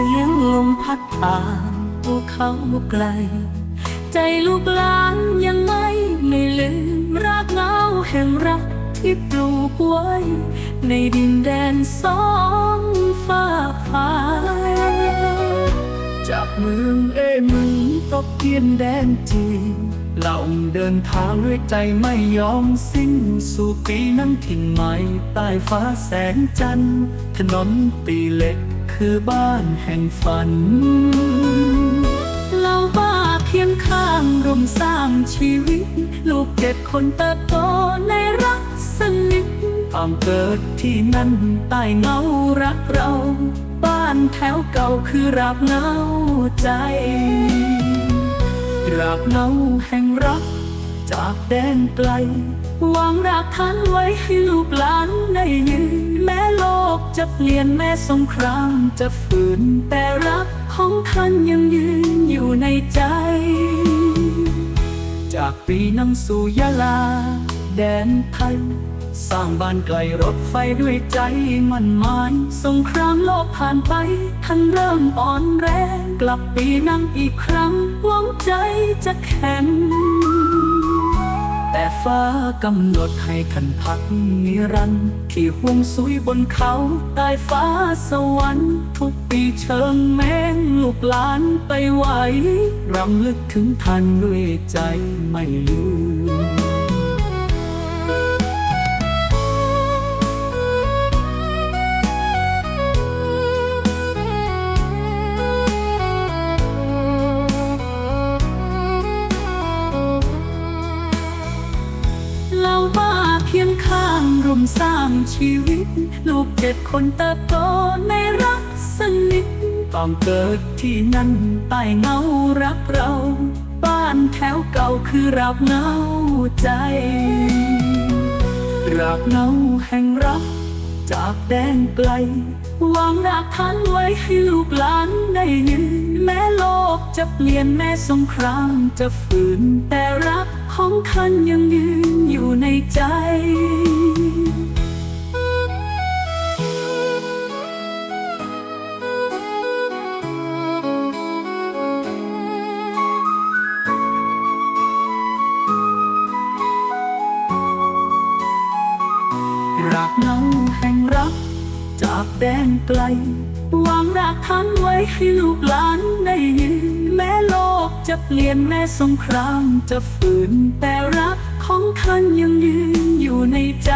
สียงลมพัดผ่านภูเขาไกล ใจลูกหลานยังไม่ไม่ลืมรากเงาแห่งรักที่ปลูกไว้ ในดินแดนสองฟ้าฟ้าจากเมืองเอมึงตกเทียนแดนจีนเราเดินทางด้วยใจไม่ยอมสิ้น สู่ปีนั้นถิ่นใหม่ใต้ฟ้าแสงจันทร์ถนนตีเหล็ก คือบ้านแห่งฝัน เราบ้าเคียงข้างร่วมสร้างชีวิต ลูกเจ็ดคนเติบโตในรักสนิทตามเกิดที่นั่นใต้เงารักเรา บ้านแถวเก่าคือรากเงาใจรากเงาแห่งรักจากแดนไกล วางรากฐานไว้ให้ลูกหลานได้ยืนแม้โลกจะเปลี่ยนแม้สงครามจะฝืน แต่รักของท่านยังยืนอยู่ในใจ จากปีนังสู่ยะลา แดนไทย สร้างบ้านไกลรถไฟด้วยใจมันหมายสงครามโลกผ่านไป ท่านเริ่มอ่อนแรง กลับปีนังอีกครั้งหวังใจจะแข็งากำหนดให้ทันพักนิรันด์ที่ห่วงสุยบนเขาใต้ฟ้าสวรรค์ทุกปีเชิงแมงลูกหลานไปไหวรำลึกถึงท่านด้วยใจไม่ลืม มสร้างชีวิต ลูกเจ็ดคนเติบโตในรักสนิทต้องเกิดที่นั่นใต้เงารักเรา บ้านแถวเก่าคือรากเงาใจรากเงาแห่งรัก จากแดนไกลวางรากฐานไว้ให้ลูกหลานได้ยืนแม้โลกจะเปลี่ยนแม้สงครามจะฝืน แต่รักของท่านยังยืนอยู่ใน จากเงาแห่งรัก จากแดนไกล วางรากฐานไว้ให้ลูกหลานได้ยินแม้โลกจะเปลี่ยนแม้สงครามจะฝืนแต่รักของท่านยังยืนอยู่ในใจ